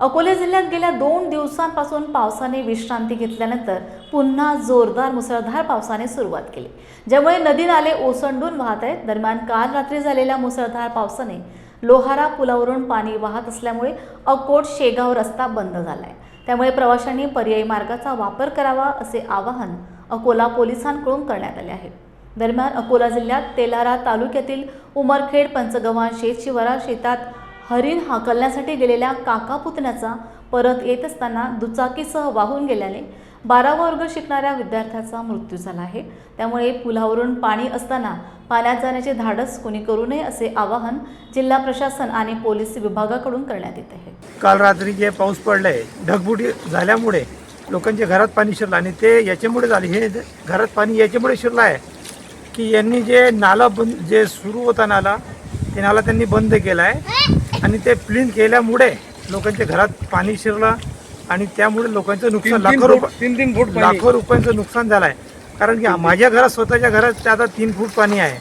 अकोले जिल्ह्यात गेल्या दोन दिवसांपासून पावसाने विश्रांती घेतल्यानंतर पुन्हा जोरदार मुसळधार पावसाने सुरुवात केली. ज्यामुळे नदी नाले ओसंडून वाहत आहेत. दरम्यान काल रात्री झालेल्या मुसळधार पावसाने लोहारा पुलावरून पाणी वाहत असल्यामुळे अकोट शेगाव रस्ता बंद झालाय. त्यामुळे प्रवाशांनी पर्यायी मार्गाचा वापर करावा असे आवाहन अकोला पोलिसांकडून करण्यात आले आहे. दरम्यान अकोला जिल्ह्यात तेलारा तालुक्यातील उमरखेड पंचगव्हाण शेत शिवारा शेतात हरिण हाकलण्यासाठी गेलेल्या काका पुतण्याचा परत येत असताना दुचाकीसह वाहून गेल्याने बारावा वर्ग शिकणाऱ्या विद्यार्थ्याचा मृत्यू झाला आहे. त्यामुळे पुलावरून पाणी असताना पाण्यात जाण्याचे धाडस कोणी करू नये असे आवाहन जिल्हा प्रशासन आणि पोलीस विभागाकडून करण्यात येत आहे. काल रात्री जे पाऊस पडलाय ढगबुटी झाल्यामुळे लोकांच्या घरात पाणी शिरलं आणि ते याच्यामुळे झाले. हे घरात पाणी याच्यामुळे शिरलं आहे की यांनी जे नाला बंद जे सुरू होता नाला ते नाला त्यांनी बंद केला आहे आणि ते प्लीन केल्यामुळे लोकांच्या घरात पाणी शिरलं आणि त्यामुळे लोकांचं नुकसान लाखो रुपये तीन तीन फूट लाखो रुपयांचं नुकसान झालं आहे कारण की माझ्या घरात स्वतःच्या घरात आता तीन फूट पाणी आहे.